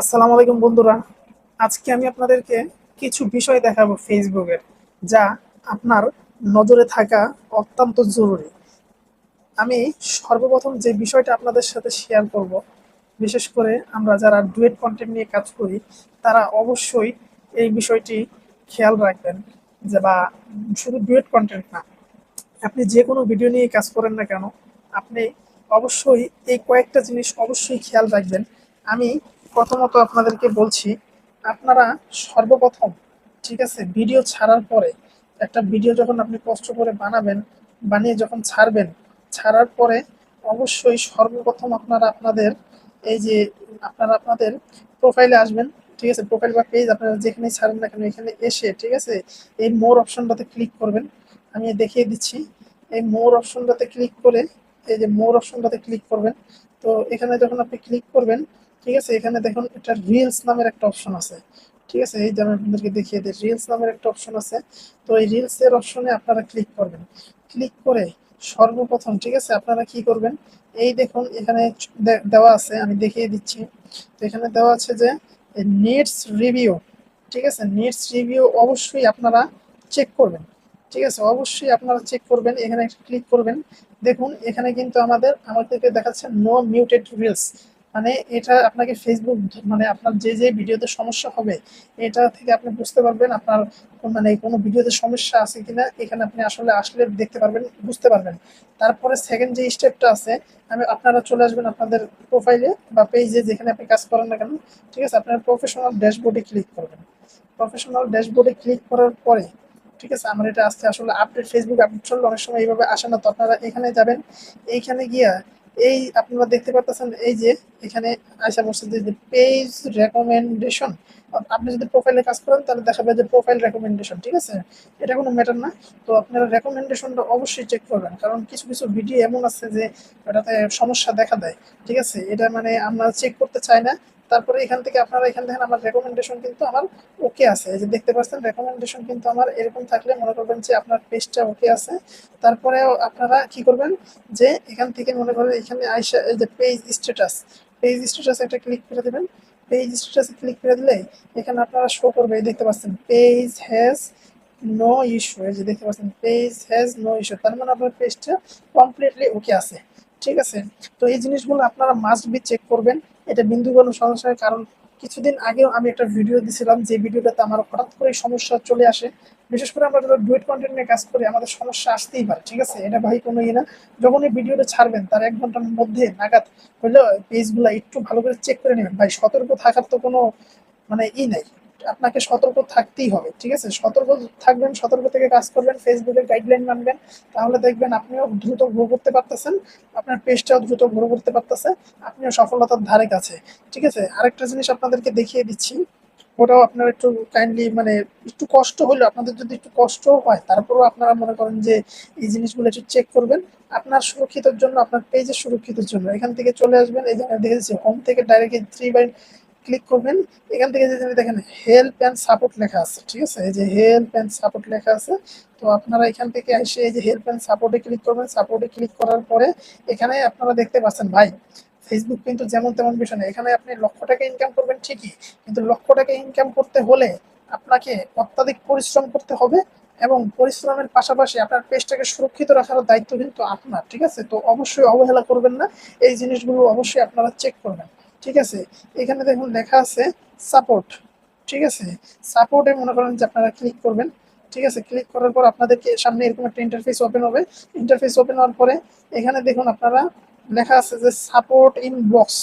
আসসালামু আলাইকুম বন্ধুরা। আজকে আমি আপনাদেরকে কিছু বিষয় দেখাবো ফেসবুকের যা আপনার নজরে থাকা অত্যন্ত জরুরি। আমি সর্বপ্রথম যে বিষয়টা আপনাদের সাথে শেয়ার করব, বিশেষ করে আমরা যারা ডুয়েট কন্টেন্ট নিয়ে কাজ করি, তারা অবশ্যই এই বিষয়টি খেয়াল রাখবেন, যে বা শুধু ডুয়েট কন্টেন্ট না, আপনি যে কোনো ভিডিও নিয়ে কাজ করেন না কেন, আপনি অবশ্যই এই কয়েকটা জিনিস অবশ্যই খেয়াল রাখবেন। আমি প্রথমত আপনাদেরকে বলছি, আপনারা সর্বপ্রথম, ঠিক আছে ভিডিও ছাড়ার পরে, একটা ভিডিও যখন আপনি কষ্ট করে বানাবেন, বানিয়ে যখন ছাড়বেন, ছাড়ার পরে অবশ্যই সর্বপ্রথম আপনারা আপনাদের এই যে আপনারা আপনাদের প্রোফাইলে আসবেন, ঠিক আছে প্রোফাইল বা পেজ আপনারা যেখানেই ছাড়েন না কেন, এখানে এসে, ঠিক আছে, এই মোর অপশনটাতে ক্লিক করবেন। আমি দেখিয়ে দিচ্ছি, এই মোর অপশনটাতে ক্লিক করে, এই যে মোর অপশনটাতে ক্লিক করবেন। তো এখানে যখন আপনি ক্লিক করবেন ঠিক আছে, এখানে দেখুন এটা রিলস নামের একটা অপশন আছে। ঠিক আছে, এই যে আমি আপনাদেরকে দেখিয়ে দিই রিলস নামের একটা অপশন আছে। তো এই রিলস এর অপশনে আপনারা ক্লিক করবেন। ক্লিক করে সর্বপ্রথম, ঠিক আছে, আপনারা কি করবেন? এই দেখুন, এখানে দেওয়া আছে, আমি দেখিয়ে দিচ্ছি। তো এখানে দেওয়া আছে যে নেটস রিভিউ ঠিক আছে নেটস রিভিউ অবশ্যই আপনারা চেক করবেন। ঠিক আছে, অবশ্যই আপনারা চেক করবেন, এখানে ক্লিক করবেন। দেখুন, এখানে কিন্তু আমাদের, আমাদেরকে দেখাচ্ছে নো মিউটেড রিলস মানে এটা আপনাকে ফেসবুক মানে আপনার যে যে ভিডিওতে সমস্যা হবে, এটা থেকে আপনি বুঝতে পারবেন আপনার মানে কোনো ভিডিওতে সমস্যা আছে কিনা, এখানে আপনি আসলে আসলে দেখতে পারবেন, বুঝতে পারবেন। তারপরে সেকেন্ড যে স্টেপটা আছে, আমি আপনারা চলে আসবেন আপনাদের প্রোফাইলে বা পেজে যেখানে আপনি কাজ করেন না কেন, ঠিক আছে? আপনার প্রফেশনাল ড্যাশবোর্ডে ক্লিক করবেন। প্রফেশনাল ড্যাশবোর্ডে ক্লিক করার পরে, ঠিক আছে? আমার এটা আজকে আসলে আপডেট ফেসবুক আপডেট চললে অনেক সময় এইভাবে আসে না, তো আপনারা এখানে যাবেন। এইখানে গিয়া এই আপনারা দেখতে পাচ্ছেন এই যে এখানে আশা করছে যে পেজ রেকমেন্ডেশন আপনি যদি প্রোফাইলে কাজ করেন, তাহলে দেখাবে যে প্রোফাইল রেকমেন্ডেশন ঠিক আছে? এটা কোনো ম্যাটার না। তো আপনারা রেকমেন্ডেশনটা অবশ্যই চেক করবেন। কারণ কিছু কিছু ভিডিও এমন আছে যে ওটাতে সমস্যা দেখা দেয়, ঠিক আছে? এটা মানে আমরা চেক করতে চাই না। তারপরে এখান থেকে আপনারা এখান থেকে আমার রেকমেন্ডেশন কিন্তু আমার ওকে আছে। এই যে দেখতে পাচ্ছেন রেকমেন্ডেশন কিন্তু আমার এরকম থাকলে মনে করবেন যে আপনার পেজটা ওকে আছে। তারপরেও আপনারা কি করবেন যে এখান থেকে মনে করেন এখানে আইসা, এই যে পেজ স্ট্যাটাস পেজ স্ট্যাটাস একটা ক্লিক করে দেবেন। পেজ স্ট্যাটাসে ক্লিক করে দিলে এখানে আপনারা শো করবে দেখতে পাচ্ছেন পেজ হ্যাজ নো ইস্যু এই যে দেখতে পাচ্ছেন পেজ হ্যাজ নো ইস্যু তার মানে আপনার পেজটা কমপ্লিটলি ওকে আছে। ঠিক আছে? তো এই জিনিসগুলো আপনারা মাস্ট বি চেক করবেন। এটা বিন্দু কোনো সমস্যা কারণ। কিছুদিন আগেও আমি একটা ভিডিও দিছিলাম, যে ভিডিওটাতে আমার হঠাৎ করে সমস্যা চলে আসে। বিশেষ করে আমরা যারা ডুয়েট কন্টেন্ট নিয়ে কাজ করি, আমাদের সমস্যা আসতেই পারে, ঠিক আছে? এটা ভাই কোনো ইয়ে না। যখন এই ভিডিওটা ছাড়বেন, তার এক ঘণ্টার মধ্যে নাগাদ হলে পেজগুলো একটু ভালো করে চেক করে নেবেন। ভাই, সতর্ক থাকার তো কোনো মানে ই নাই। আপনাকে সতর্ক থাকতেই হবে, ঠিক আছে? সতর্ক থাকবেন, সতর্ক থেকে কাজ করবেন ফেসবুকের গাইডলাইন মানবেন, তাহলে দেখবেন আপনিও দ্রুত গ্রো করতে পারতেছেন, আপনার পেজটাও দ্রুত গ্রো করতে পারতেছে, আপনিও সফলতার ধারে কাছে, ঠিক আছে? আরেকটা জিনিস আপনাদেরকে দেখিয়ে দিচ্ছি, ওটাও আপনারা একটু কাইন্ডলি মানে একটু কষ্ট হলে আপনাদের যদি একটু কষ্ট হয়, তারপরেও আপনারা মনে করেন যে এই জিনিসগুলো একটু চেক করবেন, আপনার সুরক্ষিতের জন্য, আপনার পেজের সুরক্ষিতের জন্য, এখান থেকে চলে আসবেন এই জায়গায় দেখেছি হোম থেকে ডাইরেক্ট থ্রি বাই ক্লিক করবেন, এখান থেকে যদি দেখেন হেল্প অ্যান্ড সাপোর্ট লেখা আছে, ঠিক আছে? এই যে হেল্প অ্যান্ড সাপোর্ট লেখা আছে, তো আপনারা এখান থেকে এসে এই যে হেল্প অ্যান্ড সাপোর্টে ক্লিক করবেন সাপোর্টে ক্লিক করার পরে এখানে আপনারা দেখতে পাচ্ছেন, ভাই ফেসবুক কিন্তু যেমন তেমন বিষয় না, এখানে আপনি লক্ষ টাকা ইনকাম করবেন ঠিকই, কিন্তু লক্ষ টাকা ইনকাম করতে হলে আপনাকে অত্যাধিক পরিশ্রম করতে হবে এবং পরিশ্রমের পাশাপাশি আপনার পেজটাকে সুরক্ষিত রাখার দায়িত্ব কিন্তু আপনার, ঠিক আছে? তো অবশ্যই অবহেলা করবেন না, এই জিনিসগুলো অবশ্যই আপনারা চেক করবেন। ঠিক আছে? এখানে দেখুন লেখা আছে সাপোর্ট ঠিক আছে? সাপোর্টে মনে করেন যে আপনারা ক্লিক করবেন, ঠিক আছে? ক্লিক করার পর আপনাদেরকে সামনে এরকম একটা ইন্টারফেস ওপেন হবে। ইন্টারফেস ওপেন হওয়ার পরে এখানে দেখুন আপনারা লেখা আছে যে সাপোর্ট ইনবক্স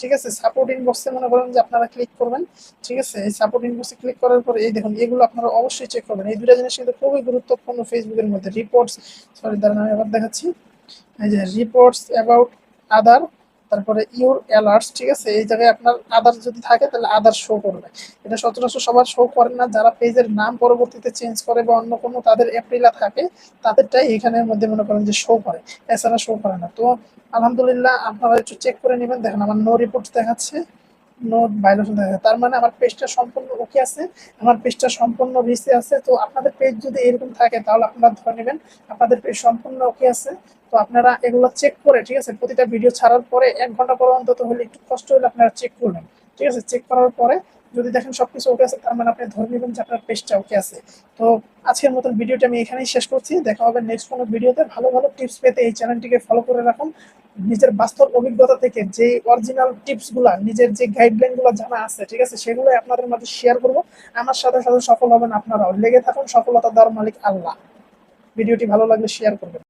ঠিক আছে? সাপোর্ট ইনবক্সে মনে করেন যে আপনারা ক্লিক করবেন, ঠিক আছে? এই সাপোর্ট ইনবক্সে ক্লিক করার পরে এই দেখুন, এগুলো আপনারা অবশ্যই চেক করবেন। এই দুটা জিনিস কিন্তু খুবই গুরুত্বপূর্ণ ফেসবুকের মধ্যে। রিপোর্টস সরি দাঁড়ান, আমি আবার দেখাচ্ছি। এই যে রিপোর্টস অ্যাবাউট আদার তারপরে ইউর অ্যালার্টস ঠিক আছে? এই জায়গায় আপনার আদার যদি থাকে, তাহলে আদার শো করবে। এটা সচরাচর সবার শো করে না। যারা পেজের নাম পরবর্তীতে চেঞ্জ করে বা অন্য কোনো তাদের অ্যাপ্রিলা থাকে, তাদেরটাই এখানের মধ্যে মনে করেন যে শো করে। এছাড়া শো করে না। তো আলহামদুলিল্লাহ, আপনারা একটু চেক করে নেবেন। দেখেন আমার নো রিপোর্ট দেখাচ্ছে। নোট যাচ্ছে। তার মানে আমার পেজটা সম্পূর্ণ ওকে আছে, আমার পেজটা সম্পূর্ণ রিসে আছে। তো আপনাদের পেজ যদি এরকম থাকে, তাহলে আপনারা ধরে নেবেন আপনাদের পেজ সম্পূর্ণ ওকে আছে। তো আপনারা এগুলো চেক করে, ঠিক আছে, প্রতিটা ভিডিও ছাড়ার পরে এক ঘণ্টা পর অন্তত হলে একটু কষ্ট হলে আপনারা চেক করবেন। ঠিক আছে চেক করার পরে যদি দেখেন সবকিছু ওকে আছে, তার মানে আপনি ধরে নেবেন যে আপনার পেজটা ওকে আছে। তো আজকের মতন ভিডিওটা আমি এখানেই শেষ করছি। দেখা হবে নেক্সট কোনো ভিডিওতে ভালো ভালো টিপস পেতে এই চ্যানেলটিকে ফলো করে রাখুন। নিজের বাস্তব অভিজ্ঞতা থেকে যে অরিজিনাল টিপসগুলা, নিজের যে গাইডলাইন গাইডলাইনগুলো জানা আছে, ঠিক আছে? সেগুলো আপনাদের মাঝে শেয়ার করব। আমার সাথে সাথে সফল হবেন আপনারাও। লেগে থাকুন সফলতা দেওয়ার মালিক আল্লাহ। ভিডিওটি ভালো লাগলে শেয়ার করবেন।